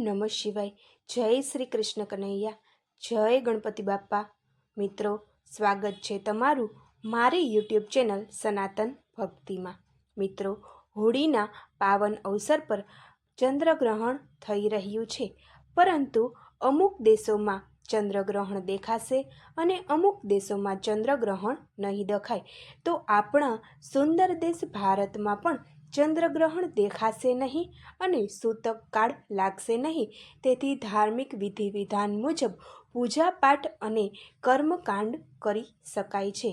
નમઃ શિવાય. જય શ્રી કૃષ્ણ કનૈયા. જય ગણપતિ બાપ્પા. મિત્રો, સ્વાગત છે તમારું મારી યુટ્યુબ ચેનલ સનાતન ભક્તિમાં. મિત્રો, હોળીના પાવન અવસર પર ચંદ્રગ્રહણ થઈ રહ્યું છે. પરંતુ અમુક દેશોમાં ચંદ્રગ્રહણ દેખાશે અને અમુક દેશોમાં ચંદ્રગ્રહણ નહીં દેખાય. તો આપણા સુંદર દેશ ભારતમાં પણ ચંદ્રગ્રહણ દેખાશે નહીં અને સૂતક કાળ લાગશે નહીં. તેથી ધાર્મિક વિધિ વિધાન મુજબ પૂજાપાઠ અને કર્મકાંડ કરી શકાય છે.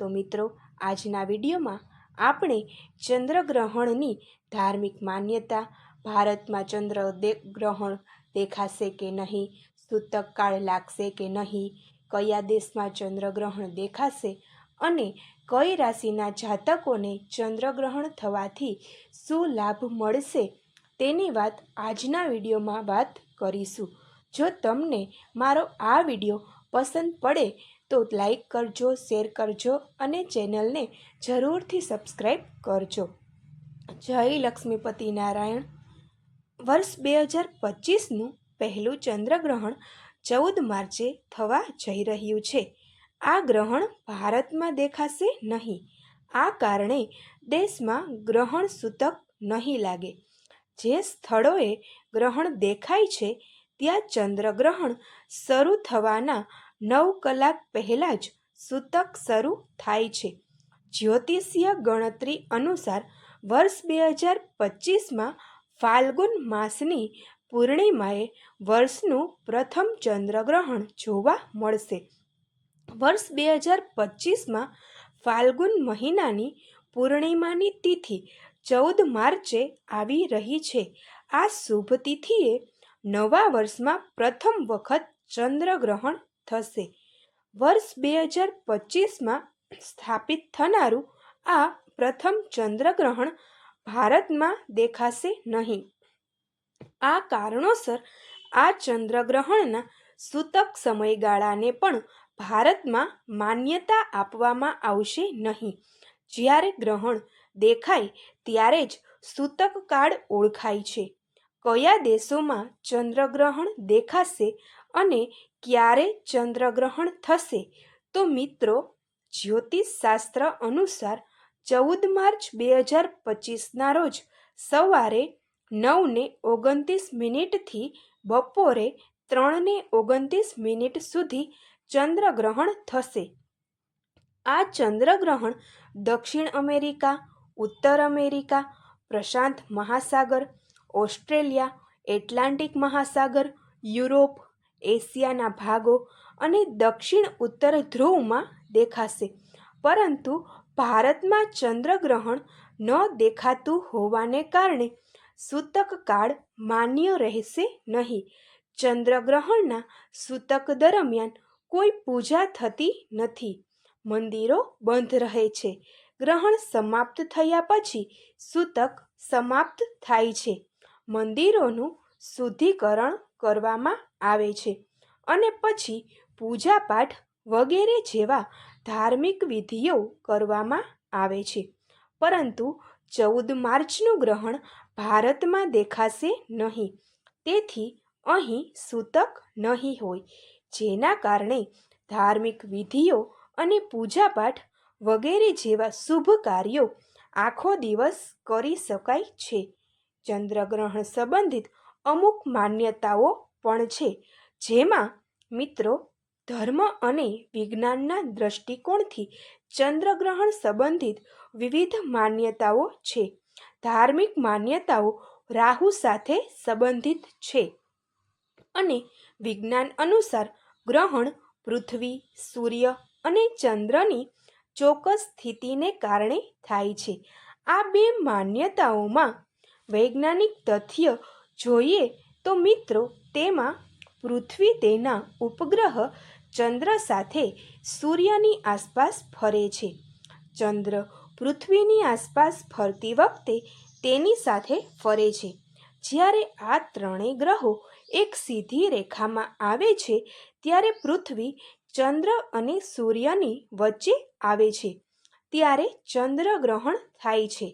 તો મિત્રો, આજના વિડીયોમાં આપણે ચંદ્રગ્રહણની ધાર્મિક માન્યતા, ભારતમાં ચંદ્ર ગ્રહણ દેખાશે કે નહીં સૂતક કાળ લાગશે કે નહીં, કયા દેશમાં ચંદ્રગ્રહણ દેખાશે અને કઈ રાશિના જાતકોને ચંદ્રગ્રહણ થવાથી શું લાભ મળશે તેની વાત આજના વિડીયોમાં વાત કરીશું. જો તમને મારો આ વીડિયો પસંદ પડે તો લાઈક કરજો, શેર કરજો અને ચેનલને જરૂરથી સબસ્ક્રાઈબ કરજો. જય લક્ષ્મીપતિ નારાયણ. વર્ષ બે હજાર પચીસનું પહેલું ચંદ્રગ્રહણ ચૌદ માર્ચે થવા જઈ રહ્યું છે. આ ગ્રહણ ભારતમાં દેખાશે નહીં. આ કારણે દેશમાં ગ્રહણ સૂતક નહીં લાગે. જે સ્થળોએ ગ્રહણ દેખાય છે, ત્યાં ચંદ્રગ્રહણ શરૂ થવાના નવ કલાક પહેલાં જ સૂતક શરૂ થાય છે. જ્યોતિષીય ગણતરી અનુસાર વર્ષ બે હજાર પચીસમાં ફાલ્ગુન માસની પૂર્ણિમાએ વર્ષનું પ્રથમ ચંદ્રગ્રહણ જોવા મળશે. વર્ષ બે હજાર પચીસમાં ફાલ્ગુન મહિનાની પૂર્ણિમાની તિથિ ચૌદ માર્ચે આવી રહી છે. આ શુભ તિથિએ નવા વર્ષમાં પ્રથમ વખત ચંદ્રગ્રહણ થશે. વર્ષ બે હજાર પચીસમાં સ્થાપિત થનારું આ પ્રથમ ચંદ્રગ્રહણ ભારતમાં દેખાશે નહીં. આ કારણોસર આ ચંદ્રગ્રહણના સૂતક સમયગાળાને પણ ભારતમાં માન્યતા આપવામાં આવશે નહીં. જ્યારે ગ્રહણ દેખાય ત્યારે જ સૂતક કાળ ઓળખાય છે. કયા દેશોમાં ચંદ્રગ્રહણ દેખાશે અને ક્યારે ચંદ્રગ્રહણ થશે? તો મિત્રો, જ્યોતિષશાસ્ત્ર અનુસાર ચૌદ માર્ચ બે હજાર પચીસના રોજ સવારે નવને ઓગણત્રીસ મિનિટથી બપોરે ત્રણને ઓગણત્રીસ મિનિટ સુધી ચંદ્રગ્રહણ થશે. આ ચંદ્રગ્રહણ દક્ષિણ અમેરિકા, ઉત્તર અમેરિકા, પ્રશાંત મહાસાગર, ઓસ્ટ્રેલિયા, એટલાન્ટિક મહાસાગર, યુરોપ, એશિયાના ભાગો અને દક્ષિણ ઉત્તર ધ્રુવમાં દેખાશે. પરંતુ ભારતમાં ચંદ્રગ્રહણ ન દેખાતું હોવાને કારણે સૂતક કાળ માન્ય રહેશે નહીં. ચંદ્રગ્રહણના સૂતક દરમિયાન કોઈ પૂજા થતી નથી. મંદિરો બંધ રહે છે. ગ્રહણ સમાપ્ત થયા પછી સૂતક સમાપ્ત થાય છે. મંદિરોનું શુદ્ધિકરણ કરવામાં આવે છે અને પછી પૂજાપાઠ વગેરે જેવા ધાર્મિક વિધિઓ કરવામાં આવે છે. પરંતુ ચૌદ માર્ચનું ગ્રહણ ભારતમાં દેખાશે નહીં. તેથી અહીં સૂતક નહીં હોય, જેના કારણે ધાર્મિક વિધિઓ અને પૂજાપાઠ વગેરે જેવા શુભ કાર્યો આખો દિવસ કરી શકાય છે. ચંદ્રગ્રહણ સંબંધિત અમુક માન્યતાઓ પણ છે, જેમાં મિત્રો ધર્મ અને વિજ્ઞાનના દૃષ્ટિકોણથી ચંદ્રગ્રહણ સંબંધિત વિવિધ માન્યતાઓ છે. ધાર્મિક માન્યતાઓ રાહુ સાથે સંબંધિત છે. અને વિજ્ઞાન અનુસાર ગ્રહણ પૃથ્વી, સૂર્ય અને ચંદ્રની ચોક્કસ સ્થિતિને કારણે થાય છે. આ બે માન્યતાઓમાં વૈજ્ઞાનિક તથ્ય જોઈએ તો મિત્રો, તેમાં પૃથ્વી તેના ઉપગ્રહ ચંદ્ર સાથે સૂર્યની આસપાસ ફરે છે. ચંદ્ર પૃથ્વીની આસપાસ ફરતી વખતે તેની સાથે ફરે છે. જ્યારે આ ત્રણેય ગ્રહો એક સીધી રેખામાં આવે છે ત્યારે પૃથ્વી ચંદ્ર અને સૂર્યની વચ્ચે આવે છે. ત્યારે ચંદ્રગ્રહણ થાય છે.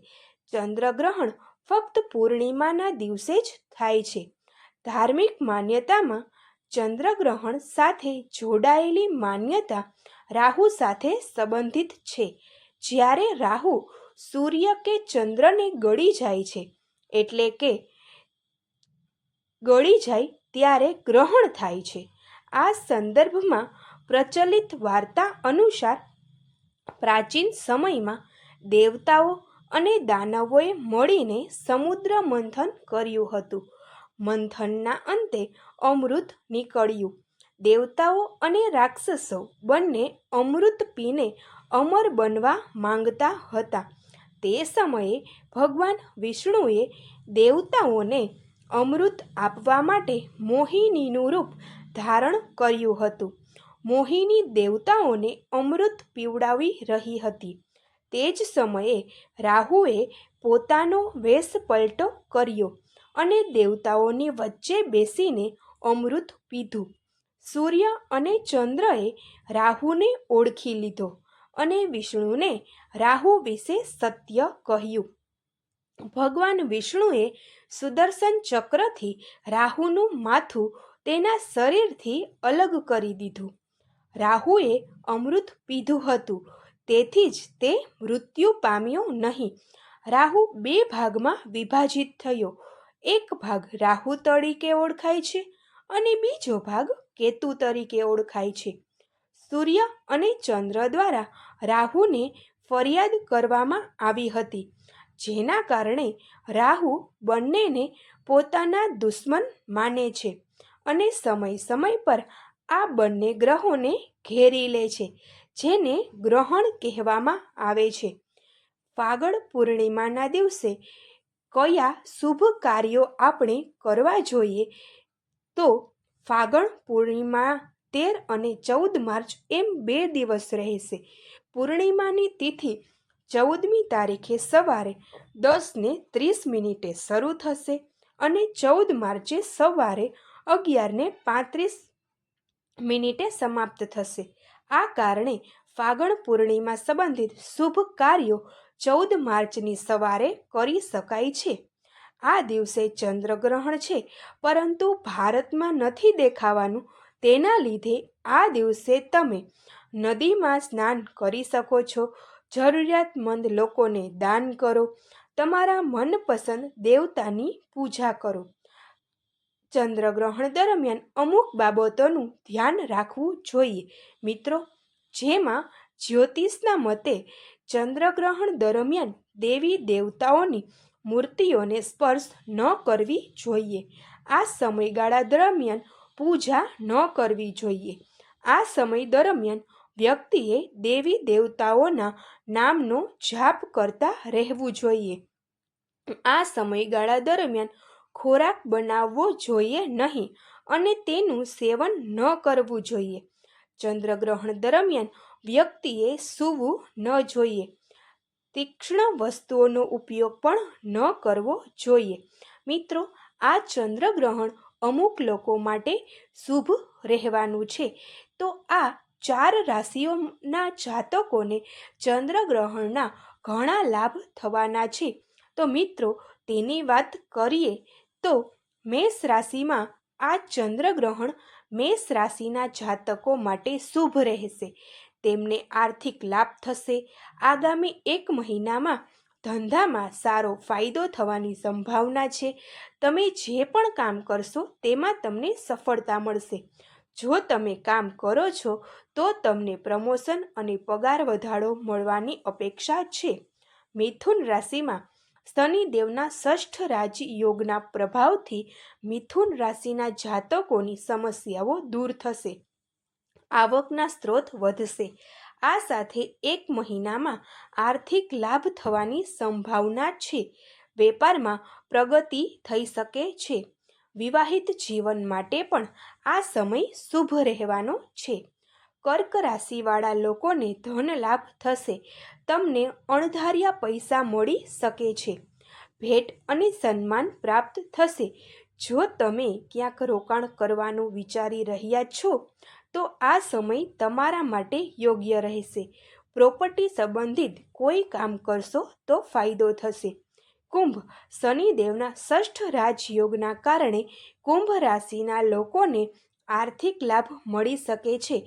ચંદ્રગ્રહણ ફક્ત પૂર્ણિમાના દિવસે જ થાય છે. ધાર્મિક માન્યતામાં ચંદ્રગ્રહણ સાથે જોડાયેલી માન્યતા રાહુ સાથે સંબંધિત છે. જ્યારે રાહુ સૂર્ય કે ચંદ્રને ગળી જાય છે, એટલે કે ગળી જાય ત્યારે ગ્રહણ થાય છે. આ સંદર્ભમાં પ્રચલિત વાર્તા અનુસાર પ્રાચીન સમયમાં દેવતાઓ અને દાનવોએ મળીને સમુદ્ર મંથન કર્યું હતું. મંથનના અંતે અમૃત નીકળ્યું. દેવતાઓ અને રાક્ષસો બંને અમૃત પીને અમર બનવા માંગતા હતા. તે સમયે ભગવાન વિષ્ણુએ દેવતાઓને અમૃત આપવા માટે મોહિનીનું રૂપ ધારણ કર્યું હતું. મોહિની દેવતાઓને અમૃત પીવડાવી રહી હતી. તે જ સમયે રાહુએ પોતાનો વેશ પલટો કર્યો અને દેવતાઓની વચ્ચે બેસીને અમૃત પીધું. સૂર્ય અને ચંદ્રએ રાહુને ઓળખી લીધો અને વિષ્ણુને રાહુ વિશે સત્ય કહ્યું. ભગવાન વિષ્ણુએ સુદર્શન ચક્રથી રાહુનું માથું તેના શરીરથી અલગ કરી દીધું. રાહુએ અમૃત પીધું હતું, તેથી જ તે મૃત્યુ પામ્યો નહીં. રાહુ બે ભાગમાં વિભાજિત થયો. એક ભાગ રાહુ તરીકે ઓળખાય છે અને બીજો ભાગ કેતુ તરીકે ઓળખાય છે. સૂર્ય અને ચંદ્ર દ્વારા રાહુને ફરિયાદ કરવામાં આવી હતી. જેના કારણે રાહુ બંનેને પોતાના દુશ્મન માને છે અને સમય સમય પર આ બંને ગ્રહોને ઘેરી લે છે, જેને ગ્રહણ કહેવામાં આવે છે. ફાગણ પૂર્ણિમાના દિવસે કયા શુભ કાર્યો આપણે કરવા જોઈએ? તો ફાગણ પૂર્ણિમા તેર અને ચૌદ માર્ચ એમ બે દિવસ રહેશે. પૂર્ણિમાની તિથિ ચૌદમી તારીખે સવારે દસને ત્રીસ મિનિટે શરૂ થશે અને ચૌદ માર્ચે સવારે અગિયારને પાંત્રીસ મિનિટે સમાપ્ત થશે. આ કારણે ફાગણ પૂર્ણિમા સંબંધિત શુભ કાર્યો ચૌદ માર્ચની સવારે કરી શકાય છે. આ દિવસે ચંદ્રગ્રહણ છે, પરંતુ ભારતમાં નથી દેખાવાનું. તેના લીધે આ દિવસે તમે નદીમાં સ્નાન કરી શકો છો જરૂરિયાતમંદ લોકોને દાન કરો. તમારા મનપસંદ દેવતાની પૂજા કરો. ચંદ્રગ્રહણ દરમિયાન અમુક બાબતોનું ધ્યાન રાખવું જોઈએ. મિત્રો, જેમાં જ્યોતિષના મતે ચંદ્રગ્રહણ દરમિયાન દેવી દેવતાઓની મૂર્તિઓને સ્પર્શ ન કરવી જોઈએ. આ સમયગાળા દરમિયાન પૂજા ન કરવી જોઈએ. આ સમય દરમિયાન વ્યક્તિએ દેવી દેવતાઓના નામનો જાપ કરતા રહેવું જોઈએ. આ સમયગાળા દરમિયાન ખોરાક બનાવવો જોઈએ નહીં અને તેનું સેવન ન કરવું જોઈએ. ચંદ્રગ્રહણ દરમિયાન વ્યક્તિએ સૂવું ન જોઈએ. તીક્ષ્ણ વસ્તુઓનો ઉપયોગ પણ ન કરવો જોઈએ. મિત્રો, આ ચંદ્રગ્રહણ અમુક લોકો માટે શુભ રહેવાનું છે. તો આ ચાર રાશિઓના જાતકોને ચંદ્રગ્રહણના ઘણા લાભ થવાના છે. તો મિત્રો, તેની વાત કરીએ તો મેષ રાશિમાં આ ચંદ્રગ્રહણ મેષ રાશિના જાતકો માટે શુભ રહેશે. તેમને આર્થિક લાભ થશે. આગામી એક મહિનામાં ધંધામાં સારો ફાયદો થવાની સંભાવના છે. તમે જે પણ કામ કરશો, તેમાં તમને સફળતા મળશે. જો તમે કામ કરો છો, તો તમને પ્રમોશન અને પગાર વધારો મળવાની અપેક્ષા છે. મિથુન રાશિમાં શનિદેવના ષષ્ઠ રાજયોગના પ્રભાવથી મિથુન રાશિના જાતકોની સમસ્યાઓ દૂર થશે. આવકના સ્ત્રોત વધશે. આ સાથે એક મહિનામાં આર્થિક લાભ થવાની સંભાવના છે. વેપારમાં પ્રગતિ થઈ શકે છે. વિવાહિત જીવન માટે પણ આ સમય શુભ રહેવાનો છે. કર્ક રાશિવાળા લોકોને ધન લાભ થશે. તમને અણધાર્યા પૈસા મળી શકે છે. ભેટ અને સન્માન પ્રાપ્ત થશે. જો તમે ક્યાંક રોકાણ કરવાનું વિચારી રહ્યા છો, તો આ સમય તમારા માટે યોગ્ય રહેશે. પ્રોપર્ટી સંબંધિત કોઈ કામ કરશો તો ફાયદો થશે. કુંભ શનિદેવના ષષ્ઠ રાજયોગના કારણે કુંભ રાશિના લોકોને આર્થિક લાભ મળી શકે છે.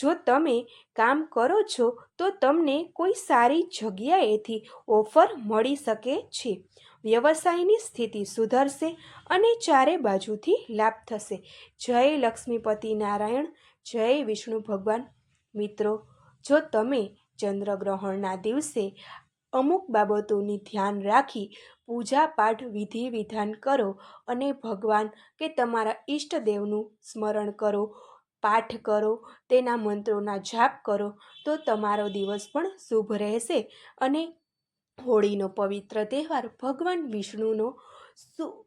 જો તમે કામ કરો છો, તો તમને કોઈ સારી જગ્યાએથી ઓફર મળી શકે છે. વ્યવસાયની સ્થિતિ સુધરશે અને ચારે બાજુથી લાભ થશે. જય લક્ષ્મીપતિ નારાયણ, જય વિષ્ણુ ભગવાન. મિત્રો, જો તમે ચંદ્રગ્રહણના દિવસે અમુક બાબતોની ધ્યાન રાખી પૂજા પાઠ વિધિ વિધાન કરો અને ભગવાન કે તમારા ઈષ્ટદેવનું સ્મરણ કરો, પાઠ કરો, તેના મંત્રોના જાપ કરો, તો તમારો દિવસ પણ શુભ રહેશે અને હોળીનો પવિત્ર તહેવાર ભગવાન વિષ્ણુનો સુ,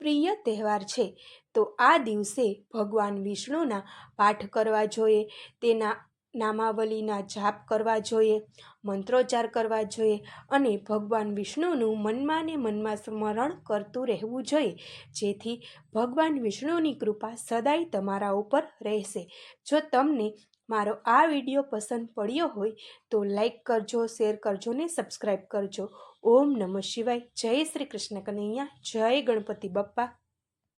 પ્રિય તહેવાર છે. તો આ દિવસે ભગવાન વિષ્ણુના પાઠ કરવા જોઈએ. તેના નામાવલીના જાપ કરવા જોઈએ, મંત્રોચ્ચાર કરવા જોઈએ અને ભગવાન વિષ્ણુનું મનમાં ને મનમાં સ્મરણ કરતું રહેવું જોઈએ, જેથી ભગવાન વિષ્ણુની કૃપા સદાય તમારા ઉપર રહેશે. જો તમને મારો આ વીડિયો પસંદ પડ્યો હોય, તો લાઈક કરજો, શેર કરજો ને સબસ્ક્રાઈબ કરજો. ઓમ નમઃ શિવાય. જય શ્રી કૃષ્ણ કનૈયા. જય ગણપતિ બપ્પા.